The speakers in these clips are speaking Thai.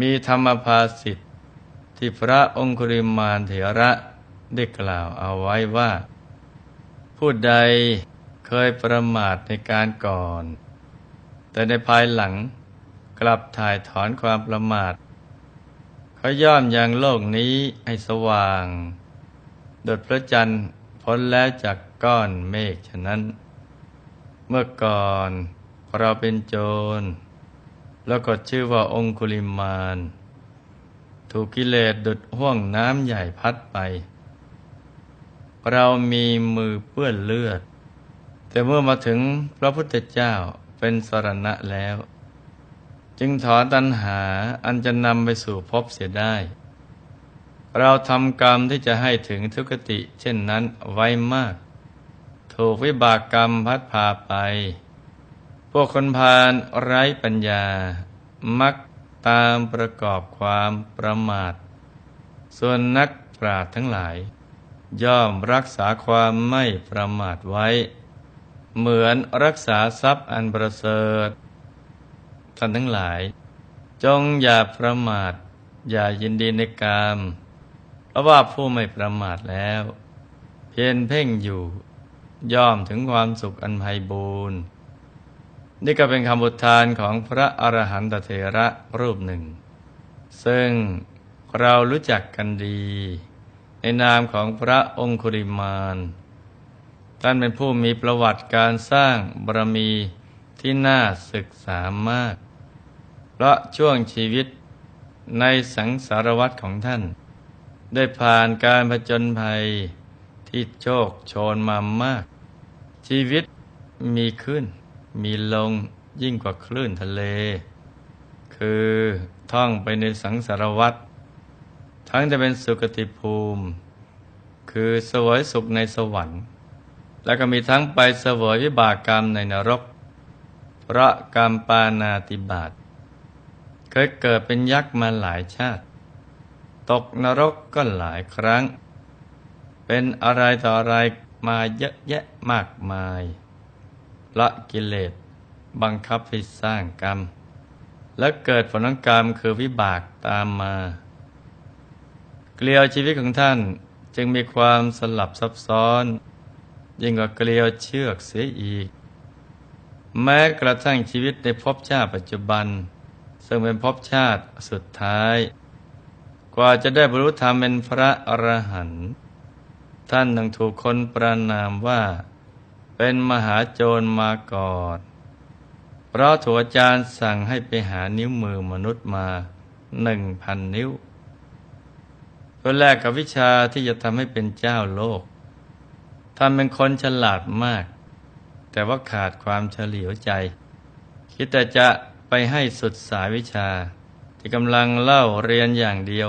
มีธรรมภาสิทธิ์ที่พระองคุริมานเถระได้กล่าวเอาไว้ว่า ผู้ใดเคยประมาทในการก่อน แต่ในภายหลังกลับถ่ายถอนความประมาทเขาย่อมยังโลกนี้ให้สว่าง โดดพระจันทร์พ้นแล้วจากก้อนเมฆฉะนั้น เมื่อก่อนเราเป็นโจร แล้วก็ชื่อว่าองคุลิมาน ถูกกิเลสดุดห่วงน้ำใหญ่พัดไป เรามีมือเปื้อนเลือด แต่เมื่อมาถึงพระพุทธเจ้าเป็นสรณะแล้ว จึงถอนตัณหาอันจะนำไปสู่ภพเสียได้ เราทำกรรมที่จะให้ถึงทุกติ เช่นนั้นไว้มาก ถูกวิบากกรรมพัดพาไป วกคนพาลไร้ปัญญา มักตามประกอบความประมาท ส่วนนักปราชญ์ทั้งหลาย ย่อมรักษาความไม่ประมาทไว้ เหมือนรักษาทรัพย์อันประเสริฐท่านทั้งหลาย จงอย่าประมาท อย่ายินดีในกามเพราะว่าผู้ไม่ประมาทแล้ว เพียรเพ่งอยู่ ย่อมถึงความสุขอันไพบูรณ์ นี่ก็เป็นคำบุทานของพระอรหันตเถระรูปหนึ่ง ซึ่งเรารู้จักกันดี ในนามของพระองคุริมานท่านเป็นผู้มีประวัติการสร้างบารมีที่น่าศึกษามาก เพราะช่วงชีวิตในสังสารวัตรของท่าน ได้ผ่านการผจญภัยที่โชคโชนมามาก ชีวิตมีขึ้น มีลงยิ่งกว่าคลื่นทะเล คือท่องไปในสังสารวัตรทั้งจะเป็นสุคติภูมิ คือสวยสุขในสวรรค์ แล้วก็มีทั้งไปเสวยวิบากกรรมในนรก เพราะกรรมปานาติบาตเคยเกิดเป็นยักษ์มาหลายชาติ ตกนรกก็หลายครั้ง เป็นอะไรต่ออะไรมาเยอะแยะมากมาย ละกิเลสบังคับให้สร้างกรรม และเกิดผลของกรรมคือวิบากตามมา เกลียวชีวิตของท่านจึงมีความสลับซับซ้อน ยิ่งกว่าเกลียวเชือกเสียอีก แม้กระทั่งชีวิตในภพชาติปัจจุบัน ซึ่งเป็นภพชาติสุดท้าย กว่าจะได้บรรลุธรรมเป็นพระอรหันต์ท่านต้องถูกคนประนามว่า เป็นมหาโจรมาก่อนเพราะถูกอาจารย์สั่งให้ไปหานิ้วมือมนุษย์มาหนึ่งพันนิ้ว เพื่อแลกกับวิชาที่จะทำให้เป็นเจ้าโลกท่านเป็นคนฉลาดมาก แต่ว่าขาดความเฉลียวใจ คิดแต่จะไปให้สุดสายวิชา ที่กำลังเล่าเรียนอย่างเดียว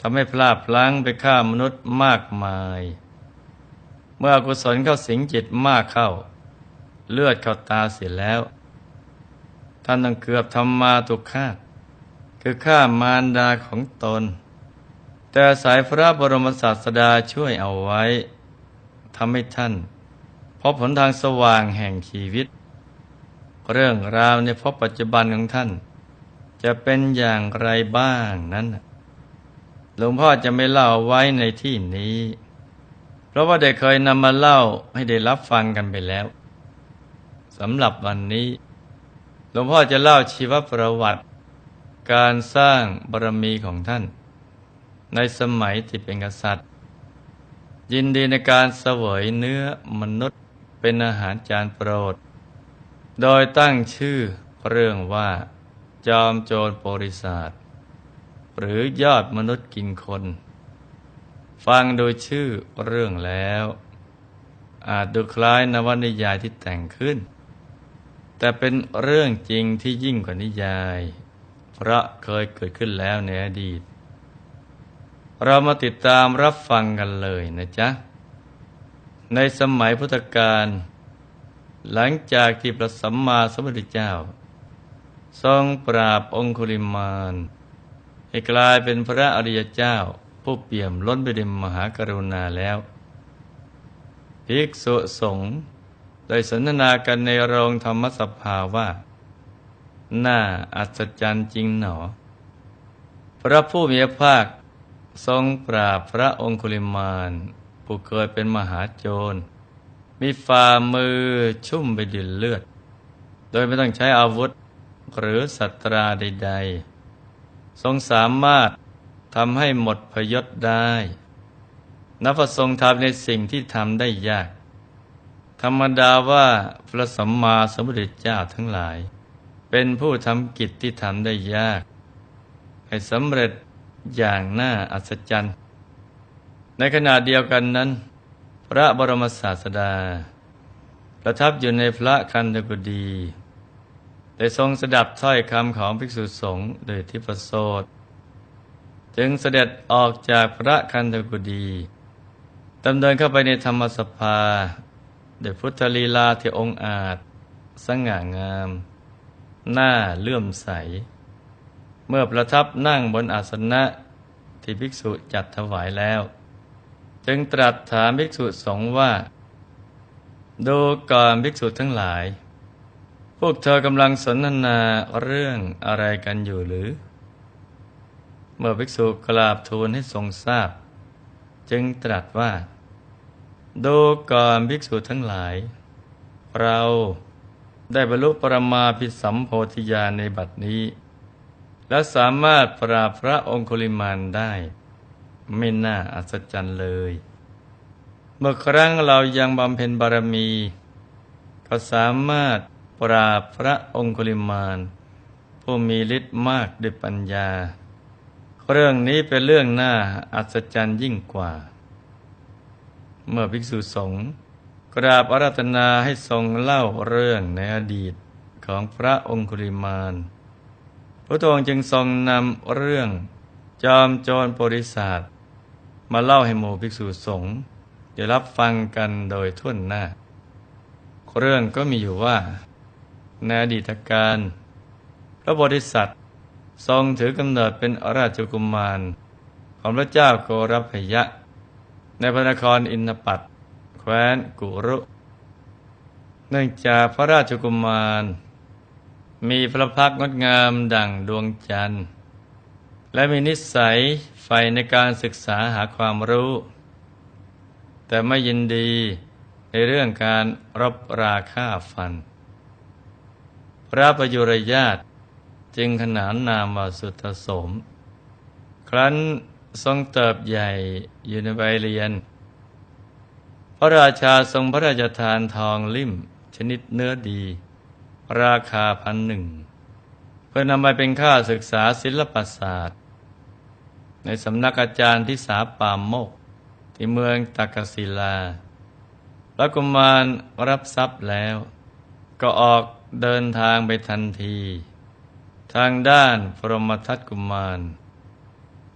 ทำให้พลาดพลั้งไปฆ่ามนุษย์มากมาย เมื่ออกุศลเข้าสิงจิตมากเข้า เลือดเข้าตาเสียแล้ว ท่านต้องเกือบทำมาตุกฆ่าคือฆ่ามารดาของตน แต่สายพระบรมศาสดาช่วยเอาไว้ทำให้ท่าน พบผลทางสว่างแห่งชีวิต เรื่องราวในพบปัจจุบันของท่าน จะเป็นอย่างไรบ้างนั้นหลวงพ่อจะไม่เล่าไว้ในที่นี้ ราะว่าได้เคยนำมาเล่าให้ได้รับฟังกันไปแล้วสำหรับวันนี้หลวงพ่อจะเล่าชีวประวัติ การสร้างบารมีของท่าน ในสมัยที่เป็นกษัตริย์ ยินดีในการเสวยเนื้อมนุษย์เป็นอาหารจานโปรด โดยตั้งชื่อเรื่องว่า จอมโจรโปริศาสหรือยอดมนุษย์กินคน ฟังโดยชื่อเรื่องแล้ว อาจดูคล้ายนวนิยายที่แต่งขึ้น แต่เป็นเรื่องจริงที่ยิ่งกว่านิยาย เพราะเคยเกิดขึ้นแล้วในอดีต เรามาติดตามรับฟังกันเลยนะจ๊ะ ในสมัยพุทธกาลหลังจากที่พระสัมมาสัมพุทธเจ้า ทรงปราบองคุลิมานให้กลายเป็นพระอริยเจ้า ผู้เปี่ยมล้นไปด้วยมหากรุณาแล้วภิกษุสงฆ์ได้สนทนากันในโรงธรรมสภาว่า น่าอัศจรรย์จริงหนอ พระผู้มีภาค ทรงปราบพระองคุลิมาน ผู้เคยเป็นมหาโจร มีฝ่ามือชุ่มไปด้วยเลือด โดยไม่ต้องใช้อาวุธหรือสัตราใด ๆ ทรงสามารถ ทำให้หมดพยศได้นับทรงทำในสิ่งที่ทำได้ยาก ธรรมดาว่าพระสัมมาสัมพุทธเจ้าทั้งหลาย เป็นผู้ทำกิจที่ทำได้ยาก ให้สำเร็จอย่างน่าอัศจรรย์ ในขณะเดียวกันนั้น พระบรมศาสดา ประทับอยู่ในพระคันธกุฎีได้ทรงสดับถ้อยคำของภิกษุสงฆ์โดยทิพโสต จึงเสด็จออกจากพระคันธกุฎีดำเนินเข้าไปในธรรมสภาโดยพุทธลีลาที่องค์อาจ สง่างาม หน้าเลื่อมใส เมื่อประทับนั่งบนอาสนะที่ภิกษุจัดถวายแล้ว จึงตรัสถามภิกษุสงฆ์ว่า ดูก่อนภิกษุทั้งหลาย พวกเธอกำลังสนทนาเรื่องอะไรกันอยู่หรือ เมื่อภิกษุกราบทูลให้ทรงทราบ จึงตรัสว่า ดูก่อนภิกษุทั้งหลาย เราได้บรรลุปรมาภิสัมโพธิญาณในบัดนี้ และสามารถปราบพระองคุลิมานได้ ไม่น่าอัศจรรย์เลย เมื่อครั้งเรายังบำเพ็ญบารมี ก็สามารถปราบพระองคุลิมานผู้มีฤทธิ์มากด้วยปัญญา เรื่องนี้เป็นเรื่องน่าอัศจรรย์ยิ่งกว่า เมื่อภิกษุสงฆ์กราบอาราธนาให้ทรงเล่าเรื่องในอดีตของพระองคุลิมานพระองค์จึงทรงนำเรื่องจอมโจรบริษัทมาเล่าให้หมู่ภิกษุสงฆ์ได้รับฟังกันโดยทุ่นหน้า เรื่องก็มีอยู่ว่าในอดีตการ พระบริษัท ทรงถือกำเนิดเป็นราชกุมารของพระเจ้าโกรพยะ ในพระนครอินทปัตแคว้นกุรุ เนื่องจากพระราชกุมาร มีพระพักตร์งดงามดั่งดวงจันทร์ และมีนิสัยใฝ่ในการศึกษาหาความรู้ แต่ไม่ยินดีในเรื่องการรบราค่าฟัน พระประยุรญาต จึงขนานนามว่าสุทธโสม ครั้นทรงเติบใหญ่อยู่ในใบเรียน พระราชาทรงพระราชทานทองลิ่มชนิดเนื้อดี ราคาพันหนึ่ง เพื่อนำไปเป็นค่าศึกษาศิลปศาสตร์ ในสำนักอาจารย์ที่สาปามโมก ที่เมืองตากศิลา พระกุมารรับทรัพย์แล้ว ก็ออกเดินทางไปทันที ทางด้านพรหมทัตกุมาร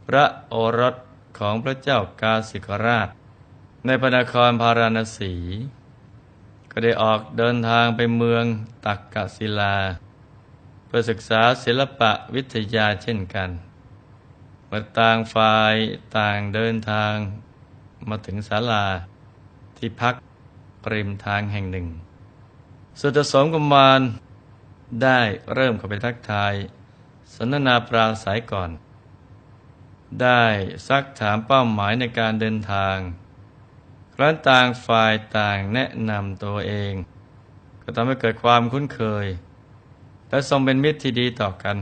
พระโอรสของพระเจ้ากาสิกราช ในพระนครพาราณสี ก็ได้ออกเดินทางไปเมืองตักกศิลา เพื่อศึกษาศิลปะวิทยาเช่นกันเมื่อต่างฝ่ายต่างเดินทางมาถึงศาลาที่พักริมทางแห่งหนึ่ง สุตสมกุมาร ได้เริ่มเข้าไปทักทาย สนทนาปราศัยก่อน ได้ซักถามเป้าหมายในการเดินทาง ครั้นต่างฝ่ายต่างแนะนำตัวเอง ก็ทำให้เกิดความคุ้นเคย และทรงเป็นมิตรที่ดีต่อกัน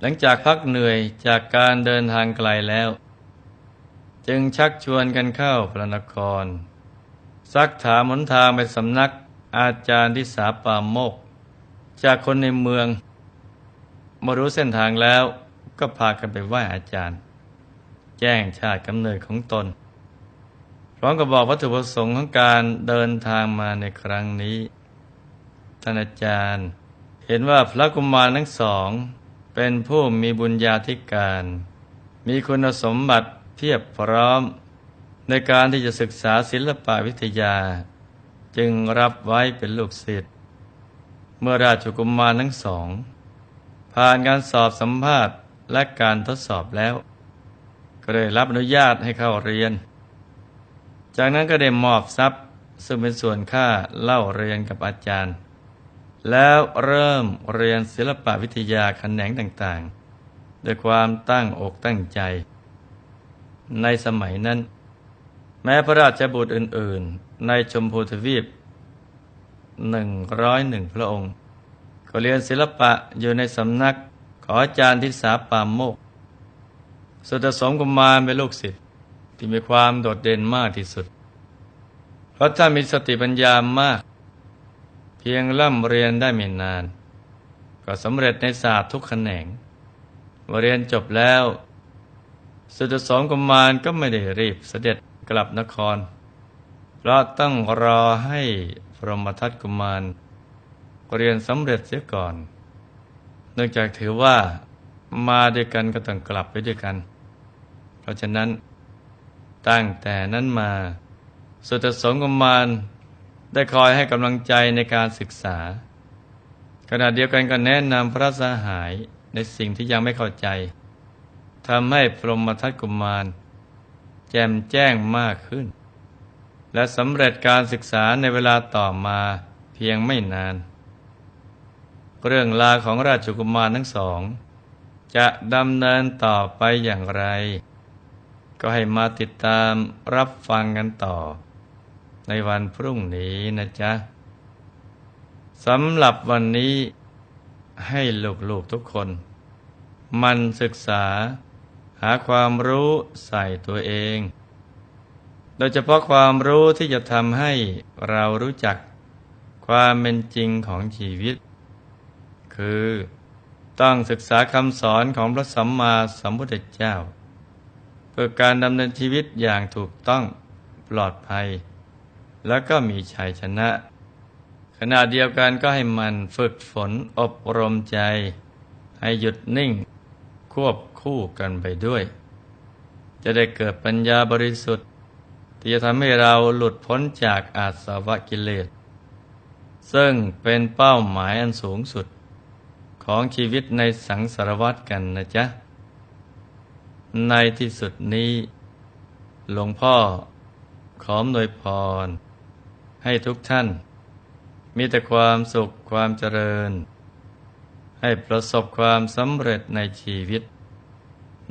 หลังจากพักเหนื่อยจากการเดินทางไกลแล้ว จึงชักชวนกันเข้าพระนคร ซักถามหนทางไปสำนักอาจารย์ที่สาปามโมก จากคนในเมืองมารู้เส้นทางแล้วก็พากันไปไหว้อาจารย์ แจ้งชาติกำเนิดของตน พร้อมกับบอกวัตถุประสงค์ของการเดินทางมาในครั้งนี้ท่านอาจารย์ เห็นว่าพระกุมารทั้งสอง เป็นผู้มีบุญญาธิการ มีคุณสมบัติเพียบพร้อม ในการที่จะศึกษาศิลปะวิทยา จึงรับไว้เป็นลูกศิษย์ เมื่อราชกุมารทั้งสอง ผ่านการสอบสัมภาษณ์และการทดสอบแล้ว ก็ได้รับอนุญาตให้เข้าเรียน จากนั้นก็ได้มอบทรัพย์ซึ่งเป็นส่วนค่าเล่าเรียนกับอาจารย์ แล้วเริ่มเรียนศิลปวิทยาแขนงต่างด้วยความตั้งอกตั้งใจ ในสมัยนั้น แม้พระราชบุตรอื่น ๆ ในชมพูทวีป หนึ่งร้อยหนึ่งพระองค์ ก็เรียนศิลปะอยู่ในสำนักขออาจารย์ทิสาปามโมก สุตสมกุมารเป็นลูกศิษย์ที่มีความโดดเด่นมากที่สุด เพราะถ้ามีสติปัญญามาก เพียงร่ำเรียนได้ไม่นาน ก็สำเร็จในศาสตร์ทุกแขนงเมื่อเรียนจบแล้ว สุตสมกุมารก็ไม่ได้รีบเสด็จกลับนคร เพราะต้องรอให้พรหมทัตกุมาร เรียนสำเร็จเสียก่อน เนื่องจากถือว่ามาด้วยกันก็ต้องกลับไปด้วยกัน เพราะฉะนั้นตั้งแต่นั้นมาสุตสงกุมารได้คอยให้กำลังใจในการศึกษา ขณะเดียวกันก็แนะนำพระสหายในสิ่งที่ยังไม่เข้าใจทำให้พรหมทัตกุมาร แจ่มแจ้งมากขึ้น และสำเร็จการศึกษาในเวลาต่อมาเพียงไม่นาน เรื่องราวของราชกุมารทั้งสอง จะดำเนินต่อไปอย่างไร ก็ให้มาติดตามรับฟังกันต่อ ในวันพรุ่งนี้นะจ๊ะสำหรับวันนี้ให้ลูกๆทุกคน มันศึกษาหาความรู้ใส่ตัวเอง โดยเฉพาะความรู้ที่จะทำให้เรารู้จักความเป็นจริงของชีวิต คือต้องศึกษาคำสอนของพระสัมมาสัมพุทธเจ้า เพื่อการดำเนินชีวิตอย่างถูกต้องปลอดภัย แล้วก็มีชัยชนะ ขณะเดียวกันก็ให้มันฝึกฝนอบรมใจ ให้หยุดนิ่ง ควบคู่กันไปด้วย จะได้เกิดปัญญาบริสุทธิ์ ที่จะทำให้เราหลุดพ้นจากอาสวะกิเลส ซึ่งเป็นเป้าหมายอันสูงสุดของชีวิตในสังสารวัฏกันนะจ๊ะ ในที่สุดนี้ หลวงพ่อขอมโดยพร ให้ทุกท่าน มีแต่ความสุขความเจริญ ให้ประสบความสำเร็จในชีวิต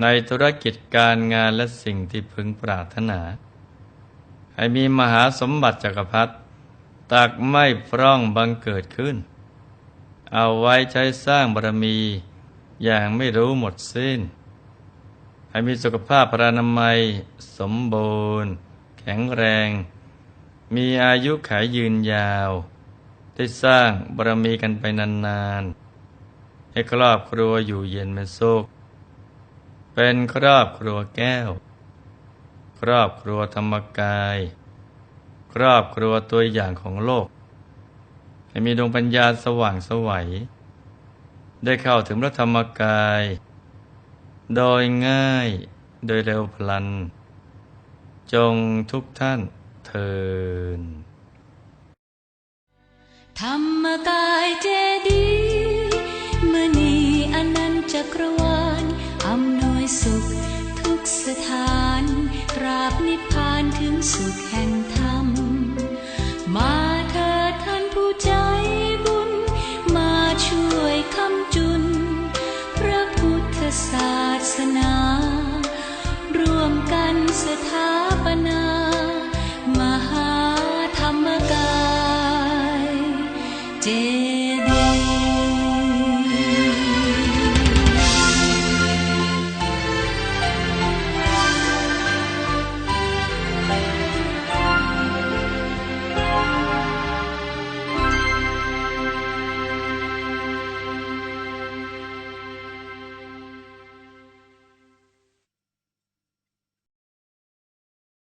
ในธุรกิจการงานและสิ่งที่พึงปรารถนา ให้มีมหาสมบัติจักรพรรดิตักไม่พร่องบังเกิดขึ้น เอาไว้ใช้สร้างบารมีอย่างไม่รู้หมดสิ้น ให้มีสุขภาพพรานามัย สมบูรณ์ แข็งแรง มีอายุขายยืนยาว ได้สร้างบารมีกันไปนานๆ ให้ครอบครัวอยู่เย็นเป็นสุขเป็นครอบครัวแก้ว ครอบครัวธรรมกาย ครอบครัวตัวอย่างของโลก ให้มีดวงปัญญาสว่างสวัย ได้เข้าถึงพระธรรมกาย โดยง่ายโดยเร็วพลัน จงทุกท่านเทินธรรมกายเจดีย์มณีอนันตจักรวาลอำนวยสุขทุกสถาน นิพพานถึงสุขแห่ง